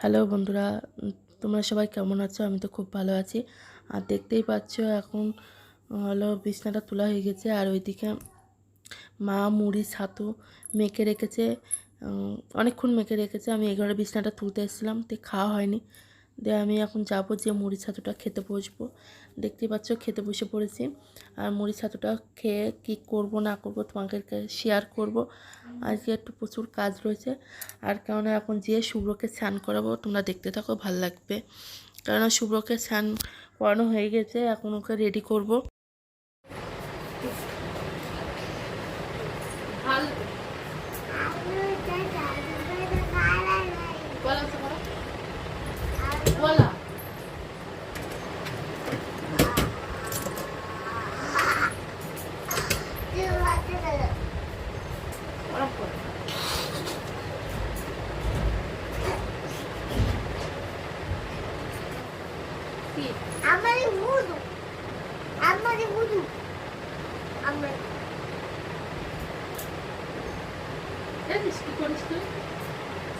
Hello বন্ধুরা তোমরা সবাই কেমন আছো? আমি তো খুব ভালো আছি। আর দেখতেই পাচ্ছ এখন হলো বিছনাটা তোলা হয়ে গেছে আর ওইদিকে মা মুড়ি, ছাতু মেখে রেখেছে। অনেকক্ষণ মেখে রেখেছে। আমি এগারো বিছনাটা তুলতে এসেছিলাম। তো খাওয়া হয়নি। দিয়ে আমি এখন যাব যে মুড়ি ছাতুটা খেতে বসবো। দেখতে পাচ্ছ খেতে বসে পড়েছি। আর মুড়ি ছাতুটা খেয়ে কি করব, না করব তোমাকে শেয়ার করব। আজকে একটু প্রচুর কাজ রয়েছে। আর কেননা এখন যে শুভ্রকে স্নান করাবো, তোমরা দেখতে থাকো, ভালো লাগবে। কেননা শুভ্রকে স্নান করানো হয়ে গেছে, এখন ওকে রেডি করব আমারই বুধু আমারই বুধু আমার দেখেছিস কি করিস তুই দেখেছিস কলেজে যে ফাফাই বলে দিল তোকে বার করতে না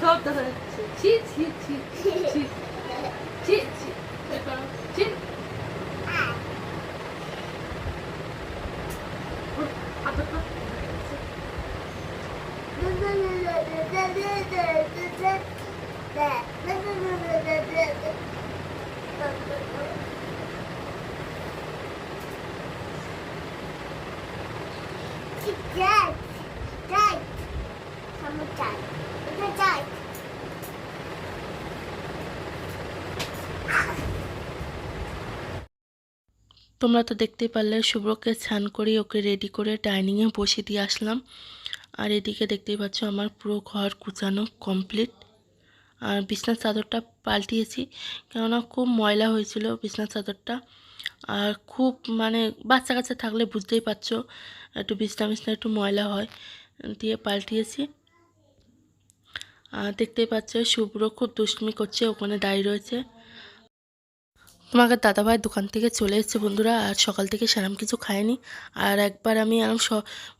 Çok da çit çit çit çit çit. Çit çit. Yeah. তোমরা তো দেখতেই পারলে শুভ্রকে স্নান করে ওকে রেডি করে ডাইনিংয়ে বসিয়ে দিয়ে আসলাম। আর এদিকে দেখতেই পাচ্ছ আমার পুরো ঘর কুচানো কমপ্লিট আর বিছনার চাদরটা পাল্টিয়েছি, কেননা খুব ময়লা হয়েছিল বিছনার চাদরটা। আর খুব মানে বাচ্চা কাচ্চা থাকলে বুঝতেই পারছ একটু বিছনা বিছনা একটু ময়লা হয়, দিয়ে পাল্টিয়েছি। আর দেখতেই পাচ্ছ শুভ্র খুব দুষ্টুমি করছে, ওখানে দাঁড়িয়ে রয়েছে। তোমাকে দাদাভাই দোকান থেকে চলে এসেছে বন্ধুরা, আর সকাল থেকে সেরকম কিছু খায়নি। আর একবার আমি এরকম স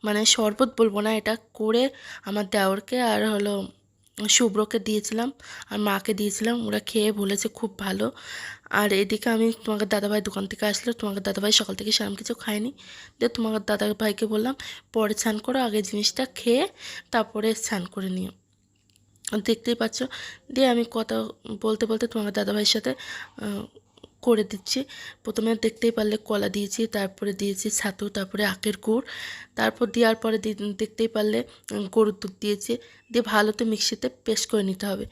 মানে শরবত বলব না, এটা করে আমার দেওরকে আর হলো শুভ্রকে দিয়েছিলাম, আর মাকে দিয়েছিলাম। ওরা খেয়ে বলেছে খুব ভালো। আর এদিকে আমি তোমাকে দাদাভাই দোকান থেকে আসলো। তোমাকে দাদাভাই সকাল থেকে সেরকম কিছু খায়নি। দিয়ে তোমাকে দাদাভাইকে বললাম, পরে স্নান করো, আগে জিনিসটা খেয়ে তারপরে স্নান করে নিও। দেখতেই পাচ্ছ। দিয়ে আমি কথা বলতে বলতে তোমাকে দাদাভাইয়ের সাথে করে দিচ্ছি। প্রথমে দেখতেই পারলে কলা দিয়েছি, তারপরে দিয়েছি ছাতু, তারপরে আখের গুড়। তারপর দেওয়ার পরে দেখতেই পারলে গরুর দুধ দিয়েছি। দিয়ে ভালোতে মিক্সিতে পেস্ট করে নিতে হবে।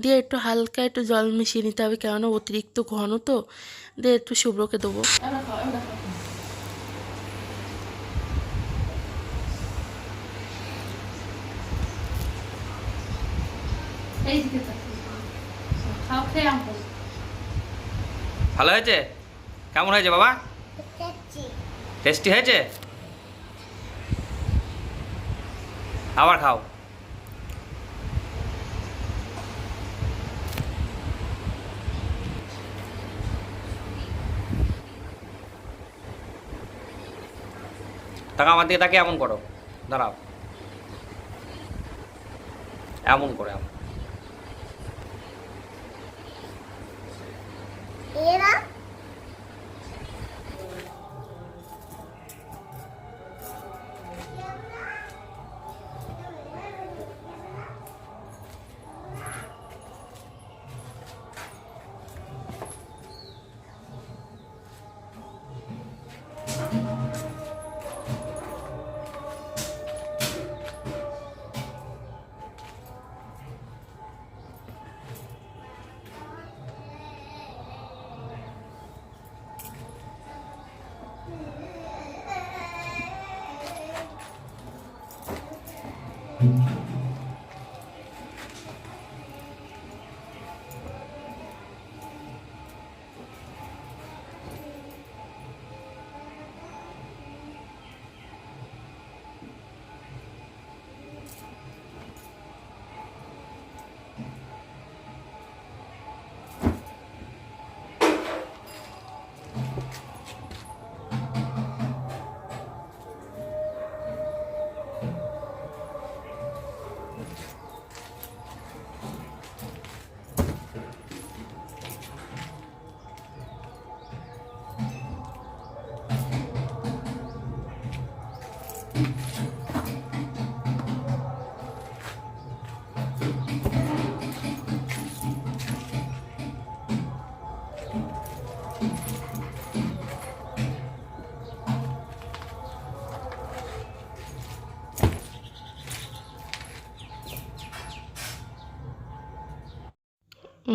দিয়ে একটু হালকা একটু জল মিশিয়ে নিতে হবে, কেননা অতিরিক্ত ঘন তো। দিয়ে একটু শুভ্রকে দেবো। খাও খেয়ে ভালো হয়েছে? কেমন হয়েছে বাবা? টেস্টি হয়েছে? আবার খাও। তাকে আমার দিকে তাকে এমন করো। দাঁড়াও। এমন করে এমন। Yeah.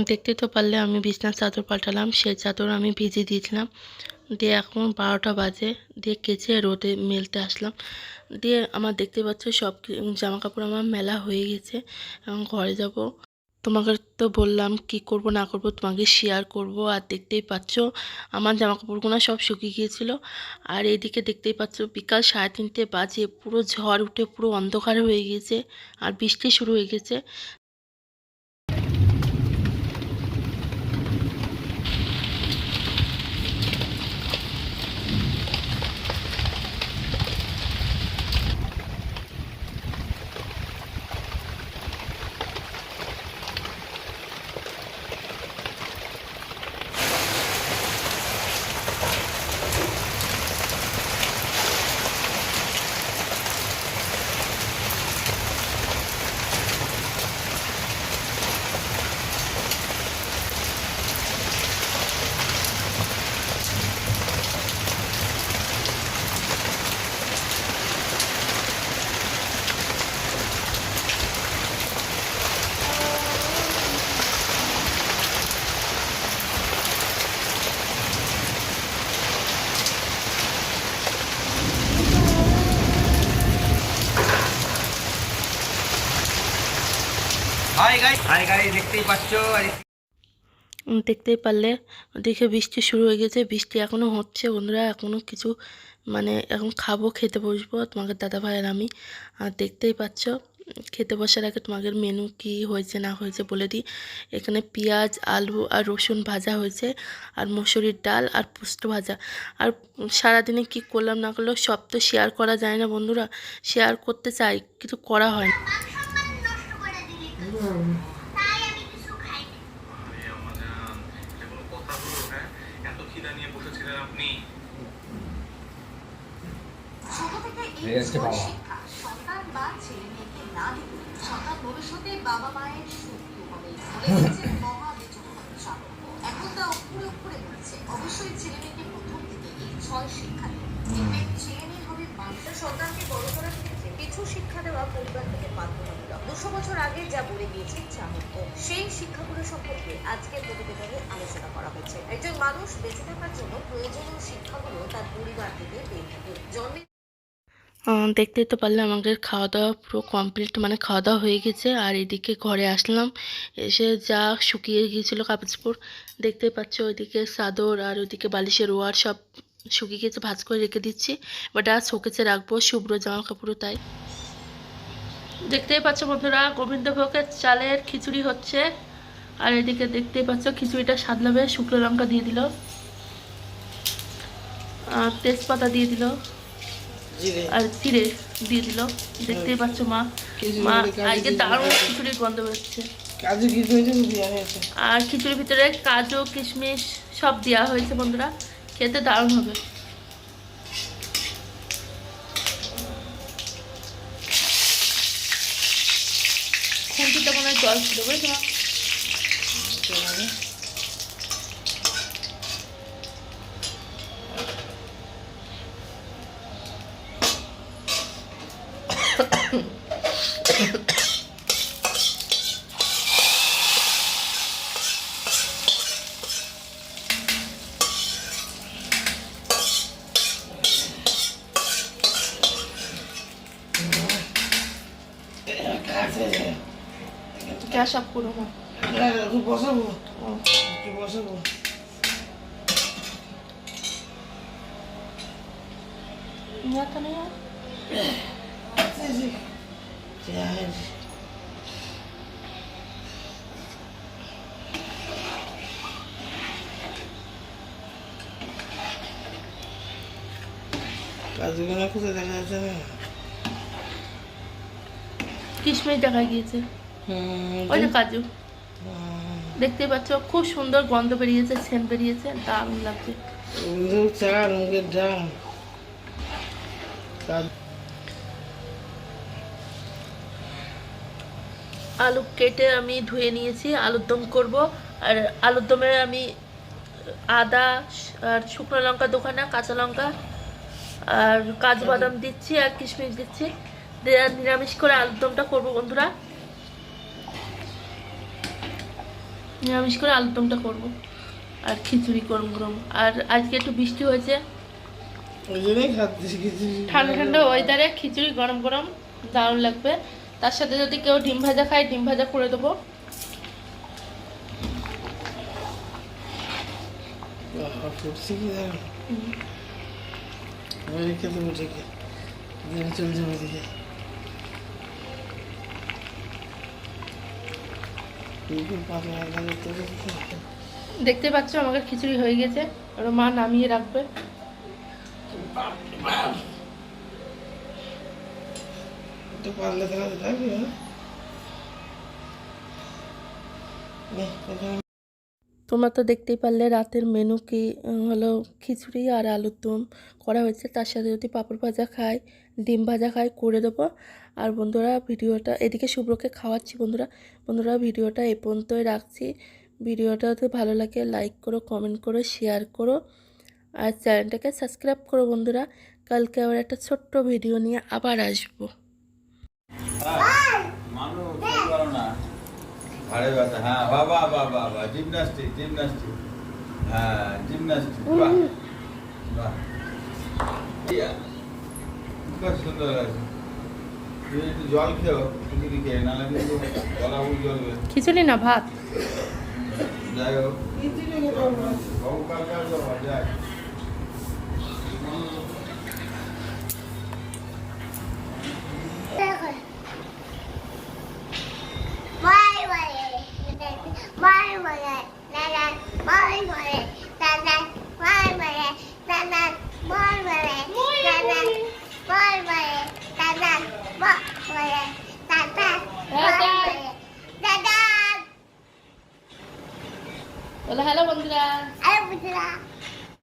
দেখতেই তো পারলে আমি বিছনার চাদর পাল্টালাম সেই চাদর আমি ভিজিয়ে দিয়েছিলাম। দিয়ে এখন বারোটা বাজে, দিয়ে কেচে রোদে মেলতে আসলাম। দিয়ে আমার দেখতে পাচ্ছ সব জামা কাপড় আমার মেলা হয়ে গেছে, এখন ঘরে যাব। তোমাকে তো বললাম কি করব না করব, তোমাকে শেয়ার করব, আর দেখতেই পাচ্ছ আমার জামা কাপড়গুলো সব শুকিয়ে গিয়েছিল। আর এদিকে দেখতেই পাচ্ছ বিকাল সাড়ে তিনটে বাজে, পুরো ঝড় উঠে পুরো অন্ধকার হয়ে গেছে আর বৃষ্টি শুরু হয়ে গেছে। দেখতেই পারলে। দেখে বৃষ্টি শুরু হয়ে গেছে। বৃষ্টি এখনও হচ্ছে বন্ধুরা। এখনও কিছু মানে এখন খাব, খেতে বসবো। তোমাদের দাদা ভাই আমি, আর দেখতেই পাচ্ছ, খেতে বসার আগে তোমাদের মেনু কি হয়েছে, না হয়েছে বলে দিই। এখানে পেঁয়াজ, আলু আর রসুন ভাজা হয়েছে, আর মুসুরির ডাল আর পোস্ত ভাজা। আর সারাদিনে কি করলাম, না করলেও সব তো শেয়ার করা যায় না বন্ধুরা। শেয়ার করতে চাই, কিন্তু করা হয় না। বাবা। মায়ের হবে। এসেছে এখন তা অক্ষরে অক্ষরে বলছে অবশ্যই ছেলে মেয়েকে প্রথম থেকে এই ছয় শিক্ষা দেখবে ছেলে মেয়ে হবে মানুষের সন্তানকে বড় করার কিছু শিক্ষা দেওয়া পরিবার থেকে বাধ্যতামূলক। দুশো বছর আগে যা বলে গিয়েছে চাণক্য সেই শিক্ষাগুলো সম্পর্কে আজকে প্রতিবেদনে আলোচনা করা হয়েছে। একজন মানুষ বেঁচে থাকার জন্য প্রয়োজনীয় শিক্ষাগুলো তার পরিবার থেকে পেয়ে থাকে। জন্মে দেখতেই তো পারলে আমাদের খাওয়া দাওয়া পুরো কমপ্লিট মানে খাওয়া দাওয়া হয়ে গেছে, আর এদিকে ঘরে আসলাম, এসে যা শুকিয়ে গিয়েছিল কাপড় দেখতেই পাচ্ছ ওইদিকে চাদর আর ওইদিকে বালিশের ওয়ার সব শুকিয়ে গেছে ভাজ করে রেখে দিচ্ছি বাট আর শোকেছে রাখব শুভ্র জামা কাপড়ও তাই। দেখতেই পাচ্ছ বন্ধুরা গোবিন্দভোগের চালের খিচুড়ি হচ্ছে আর এদিকে দেখতেই পাচ্ছ খিচুড়িটা সাদলাবে শুকনো লঙ্কা দিয়ে দিল আর তেজপাতা দিয়ে দিল আর জিরে দিয়ে দিল। দেখতেই পাচ্ছ মা মা আজকে দারুণ খিচুড়ির গন্ধ বেরোচ্ছে। হয়েছে। আর খিচুড়ির ভিতরে কাজু কিশমিশ সব দেওয়া হয়েছে বন্ধুরা। খেতে দারুণ হবে। খুন্তিতে মনে হয় জল ছিল বুঝেছ না, একটু বসাবো বসাবো। কাজুগুলো কোথায় দেখা যাচ্ছে? কিশমিশ দেখা গিয়েছে। ওই যে কাজু। দেখতে পাচ্ছ খুব সুন্দর গন্ধ বেরিয়েছে সেন্ট বেরিয়েছে দারুণ লাগছে। চাল মুখের ডাল। আলু কেটে আমি ধুয়ে নিয়েছি আলুর দম করব। আর আলুর দমে আমি আদা আর শুকনো লঙ্কা দোকানে কাঁচা লঙ্কা আর কাজু বাদাম দিচ্ছি আর কিশমিশ দিচ্ছি। নিরামিষ করে আলুর দমটা করব বন্ধুরা। নিরামিষ করে আলুর দমটা করব আর খিচুড়ি গরম গরম। আর আজকে একটু বৃষ্টি হয়েছে। ঠান্ডা ঠান্ডা ওয়েদারে খিচুড়ি গরম গরম দারুণ লাগবে। তার সাথে যদি কেউ ডিম ভাজা খায় ডিম ভাজা করে দেবো। বাবা, ফুটছে দেখতে পাচ্ছ আমাকে খিচুড়ি হয়ে গেছে। মা নামিয়ে রাখবে। পারলে তাহলে তোমরা তো দেখতেই পারলে রাতের মেনু কি হলো খিচুড়ি আর আলুর দম করা হয়েছে। তার সাথে যদি পাঁপড় ভাজা খায় ডিম ভাজা খায় করে দেবো। আর বন্ধুরা, ভিডিওটা এদিকে শুভ্রকে খাওয়াচ্ছি বন্ধুরা। বন্ধুরা, ভিডিওটা এ পর্যন্তই রাখছি। ভিডিওটা যদি ভালো লাগে লাইক করো কমেন্ট করো শেয়ার করো। আর চ্যানেলটাকে সাবস্ক্রাইব করো বন্ধুরা। কালকে আবার একটা ছোট্ট ভিডিও নিয়ে আবার আসব মানুষ বলতে পারো না ঘাড়ে ব্যথা হ্যাঁ বাবা বাবা বাবা জিমনাস্টিক জিমনাস্টিক হ্যাঁ জিমনাস্টিক বাহ বাহ খুব সুন্দর লাগছে তুমি একটু জল খেও খিচুড়ি খেয়ে নাহলে কিন্তু গলা বুঝ জ্বলবে। খিচুড়ি না ভাত? যাই হোক। আসব আবার, যাই